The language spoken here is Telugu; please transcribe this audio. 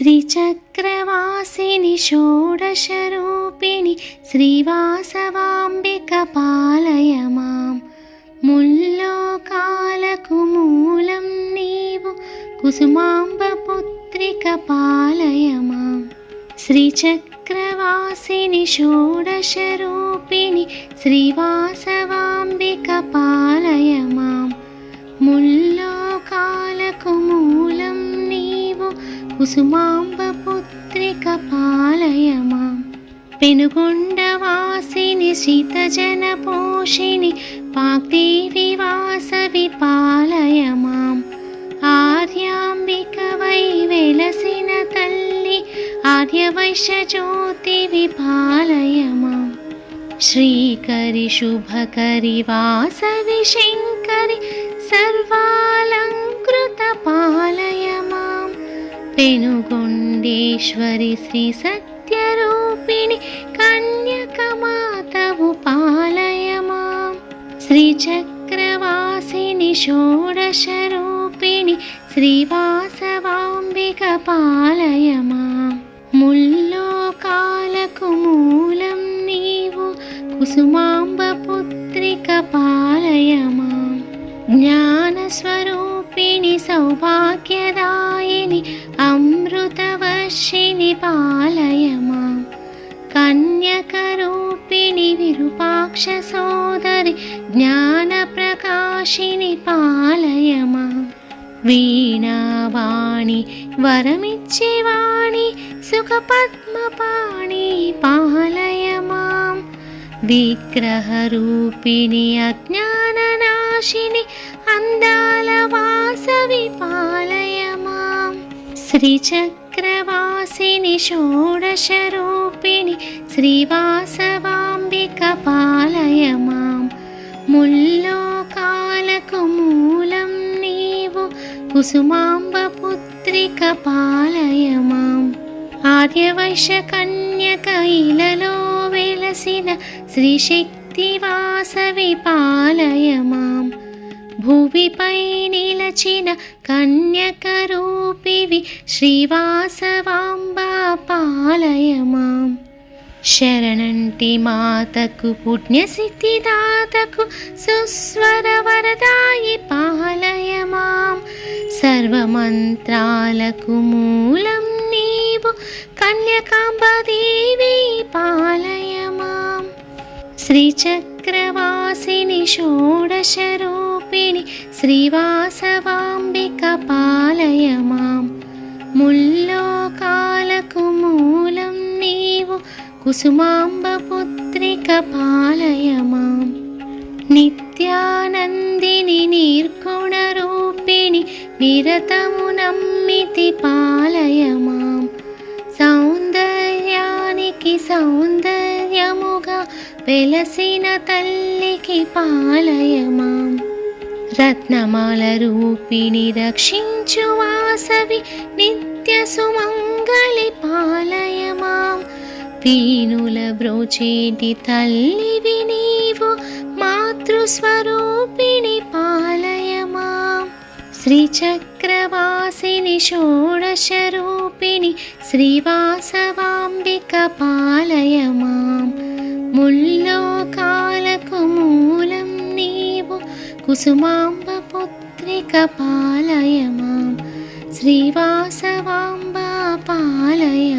श्रीचक्रवासिनि षोडशरूपिणि श्रीवासवाम्बिकपालय मां मुल्लोकालकुमूलं नीवु कुसुमाम्बपुत्रिकपालय मां श्रीचक्रवासिनि षोडशरूपिणि श्रीवासवाम्बिकपालय मां मुल्लोकालकुमूल కుసుమాంబపుత్రిక పాలయమా పెనుగొండవాసిని శీతజన పోషిణి పాక్దేవి వాసవి పాలయ మాం ఆర్యాంబిక వై వెలసిన తల్లి ఆర్యవైశ్య జ్యోతివి పాలయ మాం శ్రీకరి శుభకరి వాసవి శంకరి సర్వాలంకృత పాలయ పెనుగొండేశ్వరి శ్రీ సత్యరూపిణి కన్యకమాతవు పాలయమా. శ్రీచక్రవాసిని షోడశరూపిణి శ్రీవాసవాంబిక పాలయమా. ముల్లోకాలకు మూలం నీవు కుసుమాంబపుత్రిక పాలయమా. జ్ఞానస్వరూప रूपिणि सौभाग्यदायिनि अमृतवर्षिणि पालय मा। कन्यकरूपिणि विरूपाक्षसोदरि ज्ञानप्रकाशिनि पालय मा। वीणावाणि वरमिच्छिवाणि सुखपद्मपाणि पालय मां। विग्रहरूपिणि अज्ञान అజ్ఞాననాశిని అందాల వాసవి పాలయమాం. శ్రీచక్రవాసిని షోడశరూపిణి శ్రీవాసవాంబిక పాలయమాం. ముల్లోకాలకు మూలం నీవు కుసుమాంబ పుత్రిక పాలయమాం. ఆర్యవైశ్య కన్యక ఇలలో వెలసిన శ్రీశక్తి వాసవి పాలయమా. మాం భూమిపై నిలచిన కన్యకరూపివి శ్రీవాసవాంబా పాలయమాం. శరణంటి మాతకు పుణ్యసిద్ధిదాతకు సుస్వర వరదాయి పాలయ మాం సర్వమంత్రాలకు మూలం నీవు కన్యకాంబదేవి పాలయ మాం శ్రీచక్రవాసిని షోడశరూపిణి శ్రీవాసవాంబిక పాలయ మాం ముల్లోకాలకు మూలం నీవు కుసుమాంబపుత్రిక పాలయ మాం నిత్యానందిని నిర్గుణ రూపిణి నిరతము నమ్మితి పాలయ మాం సౌందర్యానికి సౌందర్యముగా వెలసిన తల్లికి పాలయ మాం రత్నమాల రూపిణి రక్షించు వాసవి నిత్య సుమంగళి పాలయ మాం వీణుల బ్రోచేటి తల్లివి నీవు మాతృస్వరూపిణి పాలయ మాం శ్రీచక్రవాసిని షోడశరూపిణి శ్రీవాసవాంబిక పాలయ మాం ముల్లోకాలకు కుసుమాంబపుత్రిక పాలయ మాం శ్రీవాసవాంబా పాలయ